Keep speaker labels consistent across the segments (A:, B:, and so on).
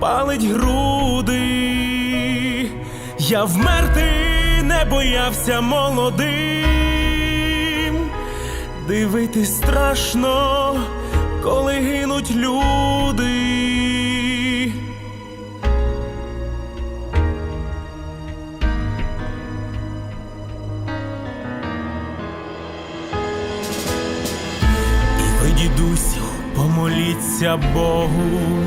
A: палить груди. Я вмерти не боявся молодим, дивитись страшно, коли гинуть люди. І дідусю, помоліться Богу.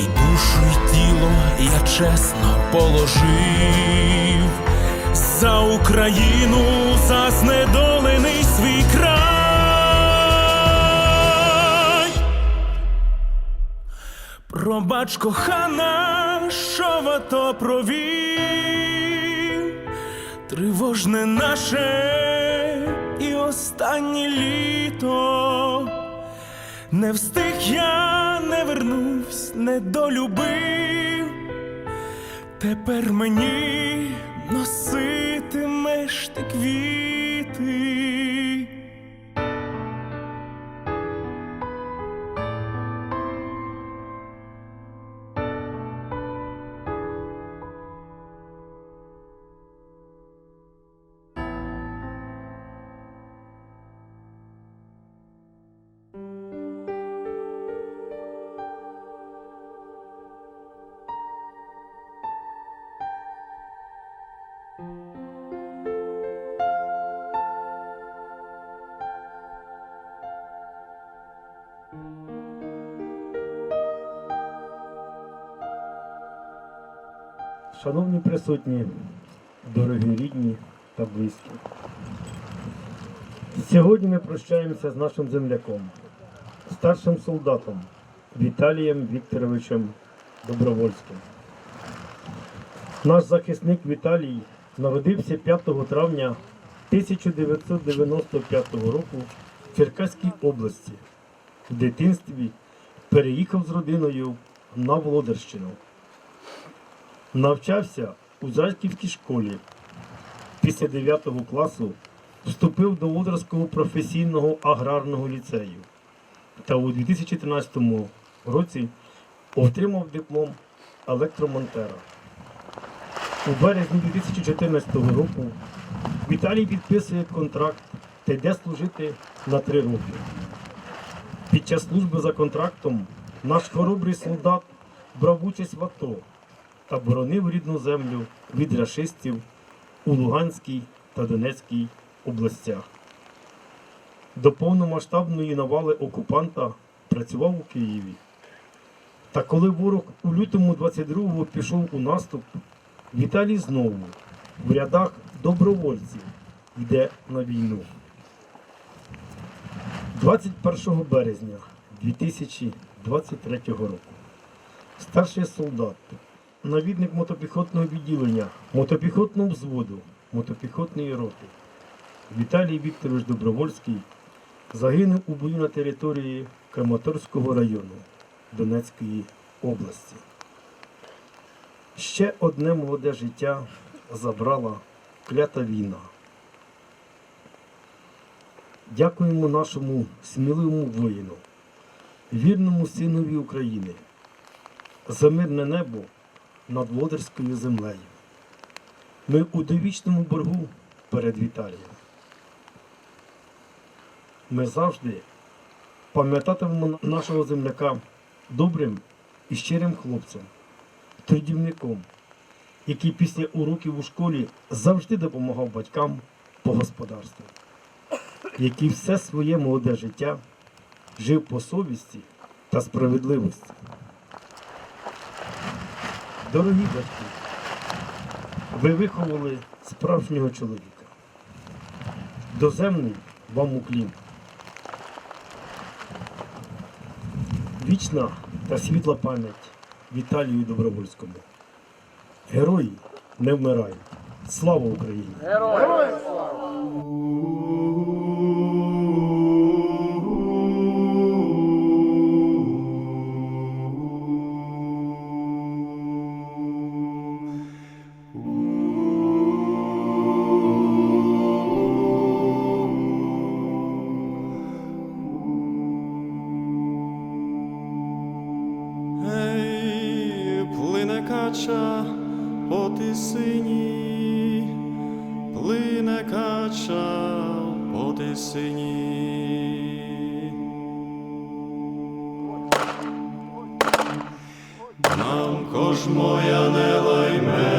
A: і душу, й тіло я чесно положив за Україну, за знедолений свій край. Пробач, кохана, що в ато провів, тривожне наше і останнє літо. Не встиг я, не вернусь, не долюбив. Тепер мені носитимеш ти квіти.
B: Шановні присутні, дорогі рідні та близькі. Сьогодні ми прощаємося з нашим земляком, старшим солдатом Віталієм Вікторовичем Добровольським. Наш захисник Віталій народився 5 травня 1995 року в Черкаській області. В дитинстві переїхав з родиною на Володарщину. Навчався у Зайківській школі. Після 9 класу вступив до Водорського професійного аграрного ліцею та у 2013 році отримав диплом електромонтера. У березні 2014 року Віталій підписує контракт та йде служити на три роки. Під час служби за контрактом наш хоробрий солдат брав участь в АТО та боронив рідну землю від рашистів у Луганській та Донецькій областях. До повномасштабної навали окупанта працював у Києві. Та коли ворог у лютому 22-го пішов у наступ, Віталій знову в рядах добровольців йде на війну. 21 березня 2023 року старший солдат, навідник мотопіхотного відділення, мотопіхотного взводу, мотопіхотної роти. Віталій Вікторович Добровольський загинув у бою на території Краматорського району Донецької області. Ще одне молоде життя забрала клята війна. Дякуємо нашому сміливому воїну, вірному синові України, за мирне небо над Володарською землею. Ми у довічному боргу перед Віталієм. Ми завжди пам'ятатимемо нашого земляка добрим і щирим хлопцем, трудівником, який після уроків у школі завжди допомагав батькам по господарству, який все своє молоде життя жив по совісті та справедливості. Дорогі батьки, ви виховали справжнього чоловіка. Доземний вам уклін. Вічна та світла пам'ять Віталію Добровольському. Герої не вмирають. Слава Україні!
A: Ей, по тисині, плине кача по тисині. Нам кож моя не лайме,